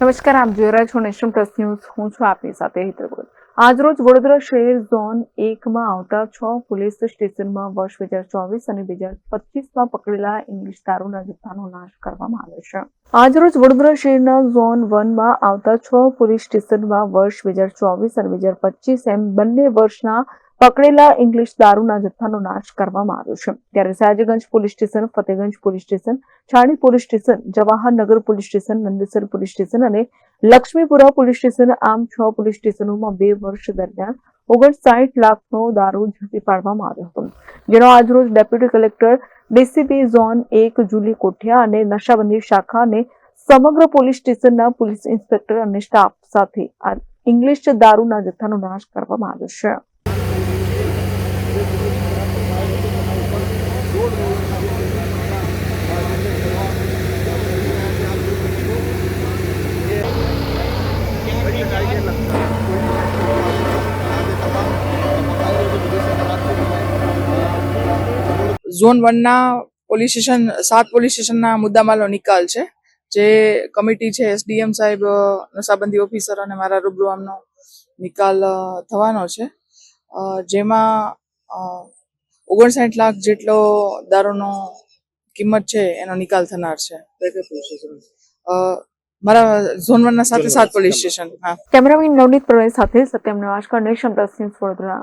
નમસ્કાર, આપ જોઈ રહ્યા છો નેશનલ પ્લસ ન્યૂઝ. હું છું આપની સાથે હિતરગોલ આજરોજ વડોદરા શહેર ઝોન એકમાં આવતા છ પોલીસ સ્ટેશનમાં વર્ષ બે હજાર ચોવીસ અને બે હજાર પચીસમાં પકડેલા ઇંગ્લિશ દારૂના જથ્થાનો નાશ કરવામાં આવ્યો છે. આજરોજ વડોદરા શહેરના ઝોન વનમાં આવતા છ પોલીસ સ્ટેશનમાં વર્ષ બે હજાર ચોવીસ અને બે હજાર પચીસ એમ બંને વર્ષના પકડેલા ઇંગ્લિશ દારૂના જથ્થાનો નાશ કરવામાં આવ્યો છે. ત્યારે Sayajiganj police station, Fatehganj police station, Chhani police station, Jawaharnagar police station, Nandesar police station અને લક્ષ્મીપુરા પોલીસ સ્ટેશન આમ છ પોલીસ સ્ટેશનોમાં બે વર્ષ દરમિયાન ઓગણસાઠ લાખનો દારૂ ઝડપી પાડવામાં આવ્યો હતો. જેનો આજરોજ ડેપ્યુટી કલેક્ટર ડીસીપી ઝોન એક જુલી કોઠિયા અને નશાબંધી શાખા અને સમગ્ર પોલીસ સ્ટેશનના પોલીસ ઇન્સ્પેક્ટર અને સ્ટાફ સાથે ઇંગ્લિશ દારૂના જથ્થાનો નાશ કરવામાં આવ્યો છે. ઝોન વનના પોલીસ સ્ટેશન સાત પોલીસ સ્ટેશનના મુદ્દામાલનો નિકાલ છે જે કમિટી છે એસડીએમ સાહેબ નશાબંધી ઓફિસર અને મારા રૂબરૂ આમનો નિકાલ થવાનો છે. જેમાં ઓગણસાઠ લાખ જેટલો દારૂનો કિંમત છે એનો નિકાલ થનાર છે. મારા ઝોન વનના સાથે સાત પોલીસ સ્ટેશન હા. કેમેરામેન નવનીત પ્રવેશ સાથે સત્યમ નવાશકર નેશન પ્લસ ન્યૂઝ વડોદરા.